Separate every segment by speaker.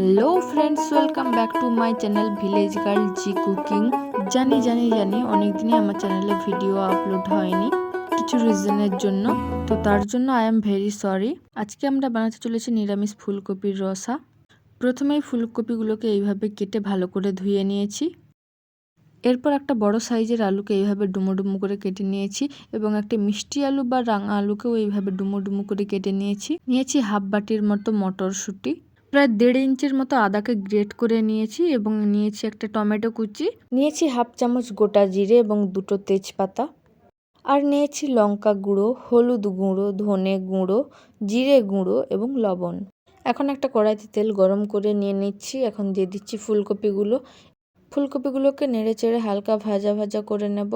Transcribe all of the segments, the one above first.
Speaker 1: Hello friends welcome back to my channel village girl G cooking জানি জানি জানি, অনেকদিনই আমার চ্যানেলে ভিডিও আপলোড হয়নি, কিছু রিজনের জন্য। তো তার জন্য আই এম ভেরি সরি আজকে আমরা বানাতে চলেছি নিরামিষ ফুলকপির রসা। প্রথমেই ফুলকপিগুলোকে এইভাবে কেটে ভালো করে ধুয়ে নিয়েছি। এরপর একটা বড় সাইজের আলুকে এইভাবে ডুমো ডুমো করে কেটে নিয়েছি এবং একটা মিষ্টি আলু বা রাঙা আলুকেও এইভাবে ডুমো ডুমো করে কেটে নিয়েছি। নিয়েছি হাফ বাটির মতো মটরশুঁটি। প্রায় দেড় ইঞ্চের মতো আদাকে গ্রেট করে নিয়েছি এবং নিয়েছি একটা টমেটো কুচি। নিয়েছি হাফ চামচ গোটা জিরে এবং দুটো তেজপাতা। আর নিয়েছি লঙ্কা গুঁড়ো, হলুদ গুঁড়ো, ধনে গুঁড়ো, জিরে গুঁড়ো এবং লবণ। এখন একটা কড়াইতে তেল গরম করে নিয়ে নিচ্ছি। এখন দিয়ে দিচ্ছি ফুলকপিগুলো। ফুলকপিগুলোকে নেড়ে চেড়ে হালকা ভাজা ভাজা করে নেব।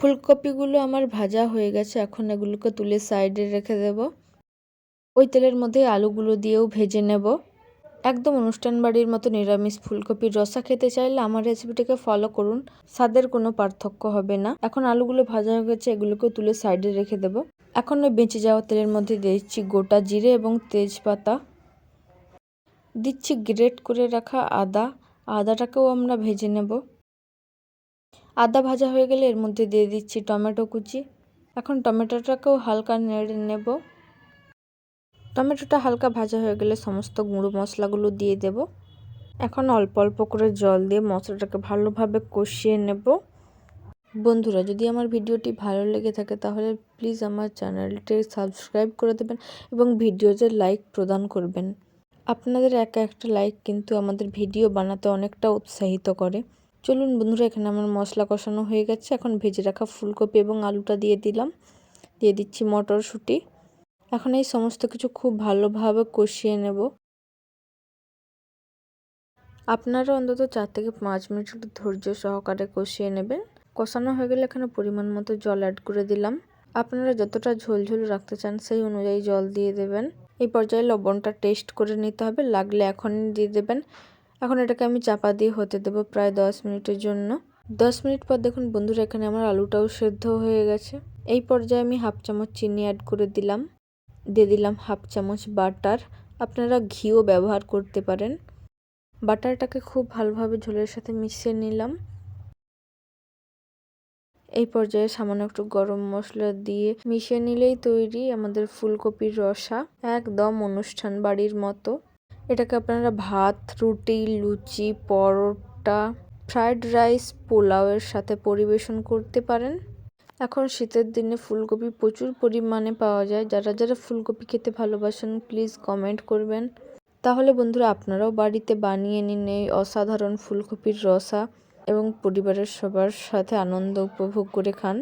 Speaker 1: ফুলকপিগুলো আমার ভাজা হয়ে গেছে। এখন এগুলোকে তুলে সাইডে রেখে দেব। ওই তেলের মধ্যে আলুগুলো দিয়েও ভেজে নেব। একদম অনুষ্ঠান বাড়ির মতো নিরামিষ ফুলকপির রসা খেতে চাইলে আমার রেসিপিটাকে ফলো করুন, স্বাদের কোনো পার্থক্য হবে না। এখন আলুগুলো ভাজা হয়ে গেছে, এগুলোকেও তুলে সাইডে রেখে দেব। এখন ওই বেঁচে যাওয়া তেলের মধ্যে দিচ্ছি গোটা জিরে এবং তেজপাতা। দিচ্ছি গ্রেট করে রাখা আদা, আদাটাকেও আমরা ভেজে নেব। আদা ভাজা হয়ে গেলে এর মধ্যে দিয়ে দিচ্ছি টমেটো কুচি। এখন টমেটোটাকেও হালকা নেড়ে নেব। টমেটোটা হালকা ভাজা হয়ে গেলে সমস্ত গুঁড়ো মশলাগুলো দিয়ে দেব। এখন অল্প অল্প করে জল দিয়ে মশলাটাকে ভালোভাবে কষিয়ে নেব। বন্ধুরা, যদি আমার ভিডিওটি ভালো লেগে থাকে তাহলে প্লিজ আমার চ্যানেলটি সাবস্ক্রাইব করে দেবেন এবং ভিডিওতে লাইক প্রদান করবেন। আপনাদের একা একটা লাইক কিন্তু আমাদের ভিডিও বানাতে অনেকটা উৎসাহিত করে। চলুন বন্ধুরা, এখানে আমার মশলা কষানো হয়ে গেছে। এখন ভেজে রাখা ফুলকপি এবং আলুটা দিয়ে দিলাম। দিয়ে দিচ্ছি মটরশুঁটি। এখন এই সমস্ত কিছু খুব ভালোভাবে কষিয়ে নেব। আপনারা অন্তত চার থেকে পাঁচ মিনিট ধৈর্য সহকারে কষিয়ে নেবেন। কষানো হয়ে গেলে এখানে পরিমাণ মতো জল অ্যাড করে দিলাম। আপনারা যতটা ঝোলঝোল রাখতে চান সেই অনুযায়ী জল দিয়ে দেবেন। এই পর্যায়ে লবণটা টেস্ট করে নিতে হবে, লাগলে এখনই দিয়ে দেবেন। এখন এটাকে আমি চাপা দিয়ে হতে দেবো প্রায় দশ মিনিটের জন্য। দশ মিনিট পর দেখুন বন্ধুরা এখানে আমার আলুটাও সেদ্ধ হয়ে গেছে। এই পর্যায়ে আমি হাফ চামচ চিনি অ্যাড করে দিলাম। দিয়ে দিলাম হাফ চামচ বাটার। আপনারা ঘিও ব্যবহার করতে পারেন। বাটারটাকে খুব ভালোভাবে ঝোলের সাথে মিশিয়ে নিলাম। এই পর্যায়ে সামান্য একটু গরম মশলা দিয়ে মিশিয়ে নিলেই তৈরি আমাদের ফুলকপির রসা, একদম অনুষ্ঠান বাড়ির মতো। এটাকে আপনারা ভাত, রুটি, লুচি, পরোটা, ফ্রায়েড রাইস, পোলাওয়ের সাথে পরিবেশন করতে পারেন। এখন শীতের দিনে ফুলকপি প্রচুর পরিমাণে পাওয়া যায়। যারা যারা ফুলকপি খেতে ভালোবাসেন প্লিজ কমেন্ট করবেন। তাহলে বন্ধুরা, আপনারাও বাড়িতে বানিয়ে নিন এই অসাধারণ ফুলকপির রসা এবং পরিবারের সবার সাথে আনন্দ উপভোগ করে খান।